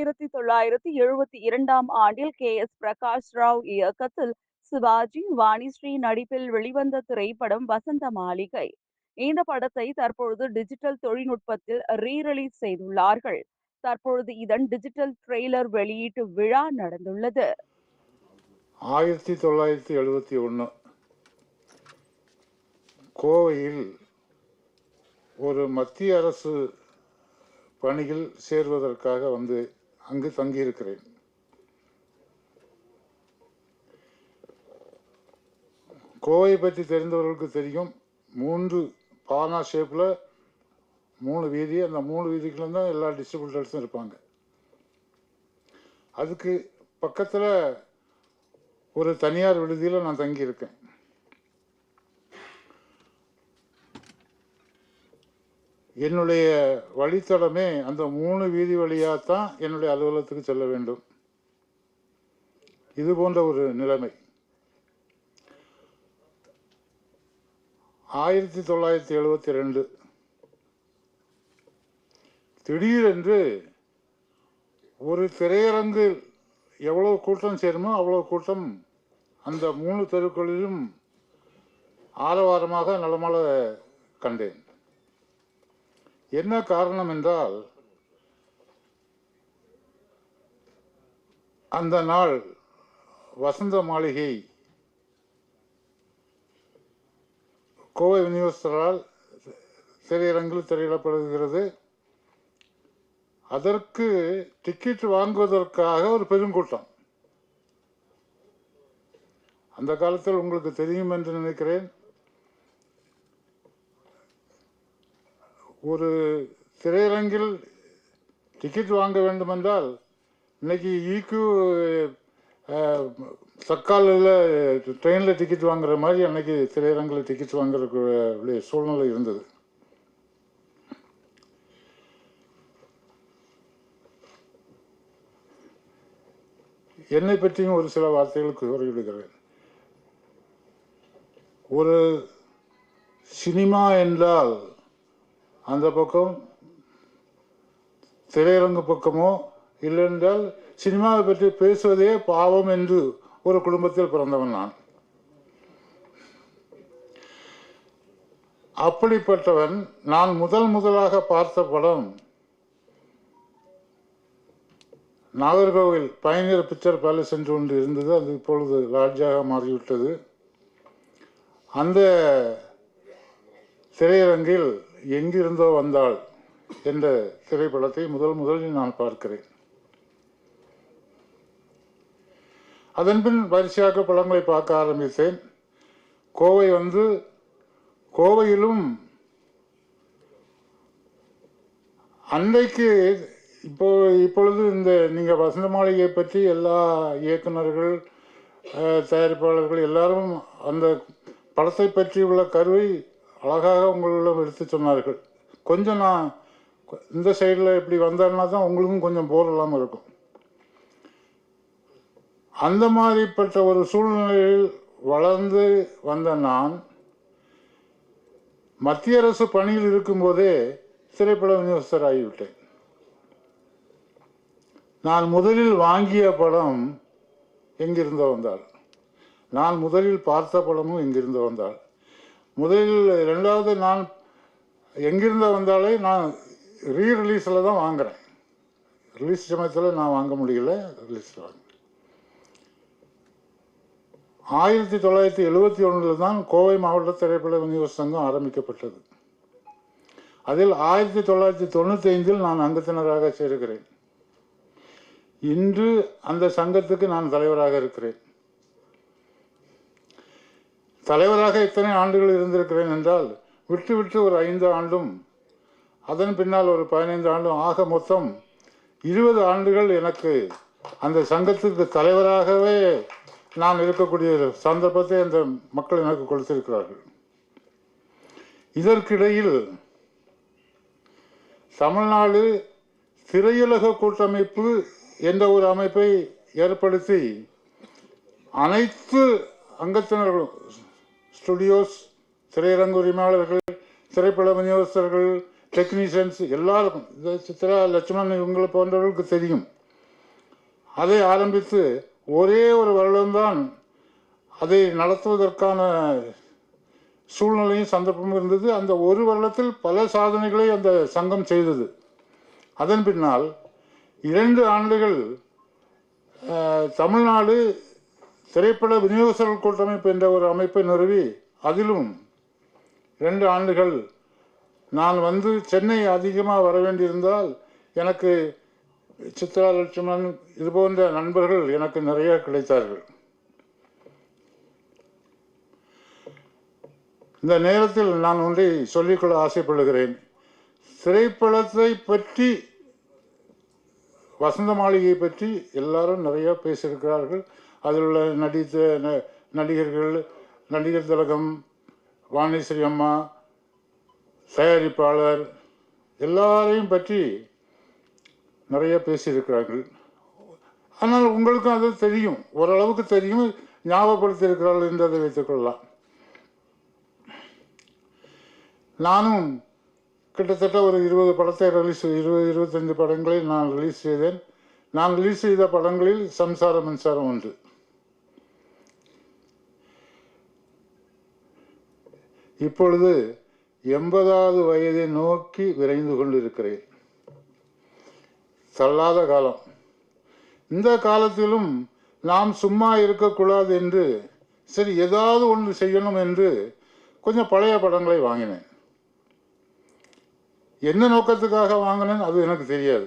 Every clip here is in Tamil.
ஆயிரத்தி தொள்ளாயிரத்தி எழுபத்தி இரண்டாம் ஆண்டில் கே. எஸ். பிரகாஷ் ராவ் இயக்கத்தில் சிவாஜி வாணிஸ்ரீ நடிப்பில் வெளிவந்த திரைப்படம் வசந்த மாளிகை. இந்த படத்தை தற்பொழுது டிஜிட்டல் தொழில்நுட்பத்தில் ரீரிலீஸ் செய்துள்ளார்கள். தற்பொழுது இதன் டிஜிட்டல் ட்ரெய்லர் வெளியீட்டு விழா நடந்துள்ளது. ஆயிரத்தி தொள்ளாயிரத்தி எழுபத்தி ஒன்று கோவையில் ஒரு மத்திய அரசு பணியில் சேர்வதற்காக வந்து அங்கு தங்கியிருக்கிறேன். கோவை பற்றி தெரிந்தவர்களுக்கு தெரியும் மூன்று பானா ஷேப்பில் மூணு வீதி அந்த மூணு வீதிகளும் தான் எல்லா டிஸ்ட்ரிபியூட்டர்ஸும் இருப்பாங்க. அதுக்கு பக்கத்தில் ஒரு தனியார் விடுதியில் நான் தங்கியிருக்கேன். என்னுடைய வழித்தடமே அந்த மூணு வீதி வழியாக தான் என்னுடைய அலுவலகத்துக்கு செல்ல வேண்டும். இது போன்ற ஒரு நிலைமை. ஆயிரத்தி தொள்ளாயிரத்தி எழுபத்தி ரெண்டு. திடீரென்று ஒரு திரையரங்கு எவ்வளவு கூட்டம் சேருமோ அவ்வளவு கூட்டம் அந்த மூணு தெருக்களிலும் ஆரவாரமாக நலமல கண்டேன். என்ன காரணம் என்றால் அந்த நாள் வசந்த மாளிகை கோவை விநியோகஸ்தரால் திரையரங்கில் திரையிடப்படுகிறது. அதற்கு டிக்கெட் வாங்குவதற்காக ஒரு பெருங்கூட்டம். அந்த காலத்தில் உங்களுக்கு தெரியும் என்று நினைக்கிறேன். ஒரு திரையரங்கில் டிக்கெட் வாங்க வேண்டுமென்றால் இன்னைக்கு ஈக்கு தக்காலில் ட்ரெயினில் டிக்கெட் வாங்குற மாதிரி அன்னைக்கு திரையரங்கில் டிக்கெட் வாங்குறக்கூடிய சூழ்நிலை இருந்தது. என்னை பற்றியும் ஒரு சில வார்த்தைகள் கூறிவிடுகிறேன். ஒரு சினிமா என்றால் அந்த பக்கம் திரையரங்கு பக்கமோ இல்லைன்றால் சினிமாவை பற்றி பேசுவதே பாவம் என்று ஒரு குடும்பத்தில் பிறந்தவன் நான். அப்படிப்பட்டவன் நான் முதல் முதலாக பார்த்த படம் நாகர்கோவில் பயணியர் பிக்சர் பேலஸ் என்று ஒன்று இருந்தது. அது இப்பொழுது லாட்ஜாக மாறிவிட்டது. அந்த திரையரங்கில் எங்கிருந்தோ வந்தாள் என்ற திரைப்படத்தை முதல் முதலில் நான் பார்க்கிறேன். அதன்பின் வரிசையாக படங்களை பார்க்க ஆரம்பித்தேன். கோவை வந்து கோவையிலும் அன்றைக்கு இப்போ இப்பொழுது இந்த நீங்கள் வசந்த மாளிகை பற்றி எல்லா இயக்குநர்கள் தயாரிப்பாளர்கள் எல்லாரும் அந்த படத்தை பற்றி உள்ள கருவை அழகாக உங்களிடம் எடுத்து சொன்னார்கள். கொஞ்சம் நான் இந்த சைடில் இப்படி வந்தேன்னா தான் உங்களுக்கும் கொஞ்சம் போர் இல்லாமல் இருக்கும். அந்த மாதிரிப்பட்ட ஒரு சூழ்நிலையில் வளர்ந்து வந்த நான் மத்திய அரசு பணியில் இருக்கும்போதே திரைப்பட விநியோகஸ்தர் ஆகிவிட்டேன். நான் முதலில் வாங்கிய படம் எங்கிருந்து வந்தாள். நான் முதலில் பார்த்த படமும் எங்கிருந்து வந்தாள். முதலில் ரெண்டாவது நான் எங்கிருந்து வந்தாலே நான் ரீ ரிலீஸில் தான் வாங்குகிறேன் ரிலீஸ் சமயத்தில் நான் வாங்க முடியல ரிலீஸில் வாங்க. ஆயிரத்தி தொள்ளாயிரத்தி எழுபத்தி ஒன்றில் தான் கோவை மாவட்ட திரைப்பட விநியோக சங்கம் ஆரம்பிக்கப்பட்டது. அதில் ஆயிரத்தி தொள்ளாயிரத்தி தொண்ணூற்றி ஐந்தில் நான் அங்கத்தினராக சேர்கிறேன். இன்று அந்த சங்கத்துக்கு நான் தலைவராக இருக்கிறேன். தலைவராக இத்தனை ஆண்டுகள் இருந்திருக்கிறேன் என்றால் விட்டு விட்டு ஒரு ஐந்து ஆண்டும் அதன் பின்னால் ஒரு பதினைந்து ஆண்டும் ஆக மொத்தம் இருபது ஆண்டுகள் எனக்கு அந்த சங்கத்திற்கு தலைவராகவே நான் இருக்கக்கூடிய சந்தர்ப்பத்தை அந்த மக்கள் எனக்கு கொடுத்திருக்கிறார்கள். இதற்கிடையில் தமிழ்நாடு திரையுலக கூட்டமைப்பு என்ற ஒரு அமைப்பை ஏற்படுத்தி அனைத்து அங்கத்தினர்களும் ஸ்டுடியோஸ் திரையரங்கு உரிமையாளர்கள் திரைப்பட விநியோகஸ்தர்கள் டெக்னீஷியன்ஸ் எல்லாருக்கும். இந்த சித்ரா லட்சுமணன் இவங்களை போன்றவர்களுக்கு தெரியும். அதை ஆரம்பித்து ஒரே ஒரு வருடம்தான் அதை நடத்துவதற்கான சூழ்நிலையும் சந்தர்ப்பமும் இருந்தது. அந்த ஒரு வருடத்தில் பல சாதனைகளை அந்த சங்கம் செய்தது. அதன் பின்னால் இரண்டு ஆண்டுகள் தமிழ்நாடு திரைப்பட விநியோகஸ்தர்கள் கூட்டமைப்பு என்ற ஒரு அமைப்பை நிறுவி அதிலும் இரண்டு ஆண்டுகள் நான் வந்து சென்னை அதிகமாக வர வேண்டியிருந்தால் எனக்கு சித்ரா லட்சுமணன் இது போன்ற நண்பர்கள் எனக்கு நிறைய கிடைத்தார்கள். இந்த நேரத்தில் நான் ஒன்றை சொல்லிக்கொள்ள ஆசைப்படுகிறேன். திரைப்படத்தை பற்றி வசந்த மாளிகையை பற்றி எல்லாரும் நிறைய பேசியிருக்கிறார்கள். அதில் உள்ள நடித்த ந- நடிகர்கள் நடிகர் திலகம் வாணிஸ்ரீ அம்மா தயாரிப்பாளர் எல்லாரையும் பற்றி நிறைய பேசியிருக்கிறார்கள். ஆனால் உங்களுக்கும் அது தெரியும். ஓரளவுக்கு தெரியும். ஞாபகப்படுத்தியிருக்கிறார்கள் என்று அதை வைத்துக்கொள்ளலாம் நானும் கிட்டத்தட்ட ஒரு இருபது படத்தை ரிலீஸ் இருபது இருபத்தஞ்சு படங்களை நான் ரிலீஸ் செய்தேன். நான் ரிலீஸ் செய்த படங்களில் சம்சார மின்சாரம் ஒன்று இப்பொழுது எண்பதாவது வயதை நோக்கி விரைந்து கொண்டிருக்கிறேன். தள்ளாத காலம். இந்த காலத்திலும் நாம் சும்மா இருக்கக்கூடாது என்று சரி ஏதாவது ஒன்று செய்யணும் என்று கொஞ்சம் பழைய படங்களை வாங்கினேன். என்ன நோக்கத்துக்காக வாங்கினேன் அது எனக்கு தெரியாது.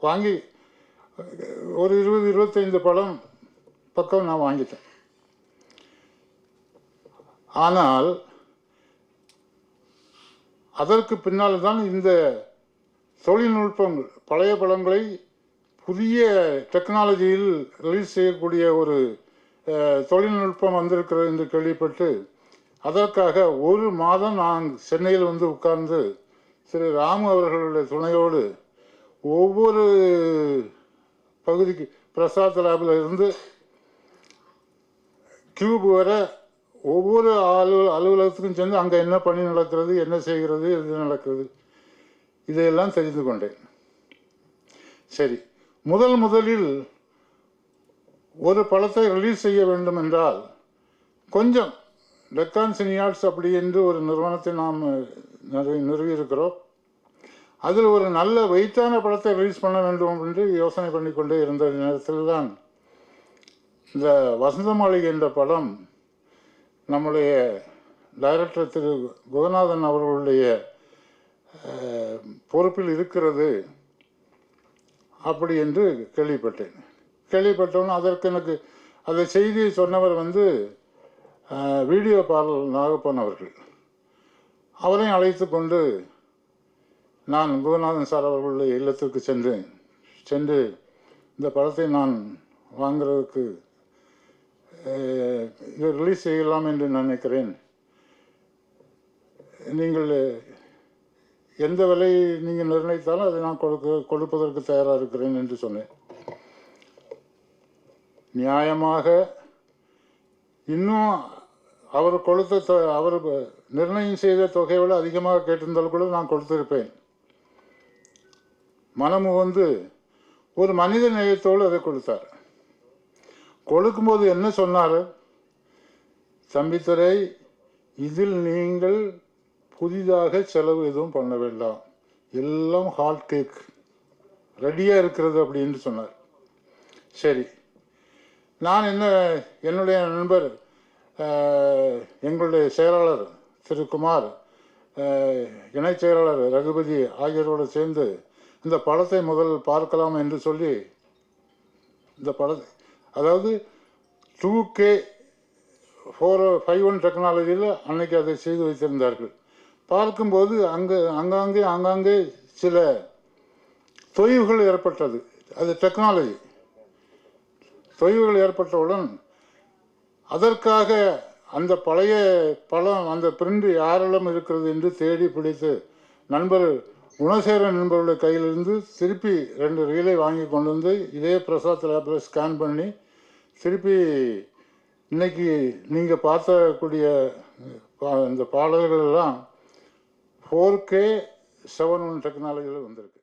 வாங்கி ஒரு இருபது இருபத்தைந்து படம் பக்கம் நான் வாங்கிட்டேன். ஆனால் அதற்கு பின்னால் தான் இந்த தொழில்நுட்பங்கள் பழைய படங்களை புதிய டெக்னாலஜியில் ரிலீஸ் செய்யக்கூடிய ஒரு தொழில்நுட்பம் வந்திருக்கிறது என்று கேள்விப்பட்டு அதற்காக ஒரு மாதம் நான் சென்னையில் வந்து உட்கார்ந்து திரு ராமு அவர்களுடைய துணையோடு ஒவ்வொரு பகுதிக்கு பிரசாத் லேபில் இருந்து கியூப் வர ஒவ்வொரு அலுவல அலுவலகத்துக்கும் சென்று அங்கே என்ன பணி நடக்கிறது என்ன செய்கிறது எது நடக்கிறது இதையெல்லாம் தெரிந்து கொண்டேன். சரி முதல் முதலில் ஒரு படத்தை ரிலீஸ் செய்ய வேண்டும் என்றால் கொஞ்சம் டெக்கான் சினியார்ட்ஸ் அப்படி என்று ஒரு நிறுவனத்தை நாம் நிறுவி நிறுவியிருக்கிறோம். அதில் ஒரு நல்ல வெயிட்டான படத்தை ரிலீஸ் பண்ண வேண்டும் என்று யோசனை பண்ணிக்கொண்டே இருந்த நேரத்தில் தான் இந்த வசந்த மாளிகை என்ற படம் நம்முடைய டைரக்டர் திரு குகநாதன் அவர்களுடைய பொறுப்பில் இருக்கிறது அப்படி என்று கேள்விப்பட்டேன். கேள்விப்பட்டவன் அதற்கு எனக்கு அந்த செய்தியை சொன்னவர் வந்து வீடியோ பாடல் நாகப்பன் அவர்கள். அவரையும் அழைத்து கொண்டு நான் குகநாதன் சார் அவர்களுடைய இல்லத்திற்கு சென்றேன். சென்று இந்த படத்தை நான் வாங்குறதுக்கு ரிலீஸ் செய்யலாம் என்று நினைக்கிறேன். நீங்கள் எந்த விலை நீங்கள் நிர்ணயித்தாலும் அதை நான் கொடுக்க கொடுப்பதற்கு தயாராக இருக்கிறேன் என்று சொன்னேன். நியாயமாக இன்னும் அவர் கொடுத்த தொ- அவர் நிர்ணயம் செய்த தொகையை விட அதிகமாக கேட்டிருந்தாலும் கூட நான் கொடுத்திருப்பேன். மனமு வந்து ஒரு மனித நேயத்தோடு அதை கொடுத்தார். கொடுக்கும்போது என்ன சொன்னார்? தம்பித்துறை இதில் நீங்கள் புதிதாக செலவு எதுவும் பண்ண வேண்டாம். எல்லாம் ஹாட் கேக் ரெடியாக இருக்கிறது அப்படின்னு சொன்னார். சரி. நான் என்ன என்னுடைய நண்பர் எங்களுடைய செயலாளர் திரு குமார் இணைச் செயலாளர் ரகுபதி ஆகியோரோடு சேர்ந்து இந்த படத்தை முதல் பார்க்கலாம் என்று சொல்லி இந்த படத்தை அதாவது two K four five one டெக்னாலஜியில் அன்னைக்கு அதை செய்து வைத்திருந்தார்கள். பார்க்கும்போது அங்கே அங்காங்கே ஆங்காங்கே சில தொய்வுகள் ஏற்பட்டது. அது டெக்னாலஜி தொய்வுகள் ஏற்பட்டவுடன் அதற்காக அந்த பழைய பழம் அந்த பிரிண்ட் யாரெல்லாம் இருக்கிறது என்று தேடி பிடித்து நண்பர் குணசேகரன் நண்பருடைய கையிலிருந்து திருப்பி ரெண்டு ரீலை வாங்கி கொண்டு வந்து இதே பிரசாத் லேபில் ஸ்கேன் பண்ணி திருப்பி இன்னைக்கு நீங்கள் பார்த்தக்கூடிய பா- இந்த பாடல்கள் எல்லாம் ஃபோர் கே செவன் ஒன் டெக்னாலஜியில் வந்திருக்கு.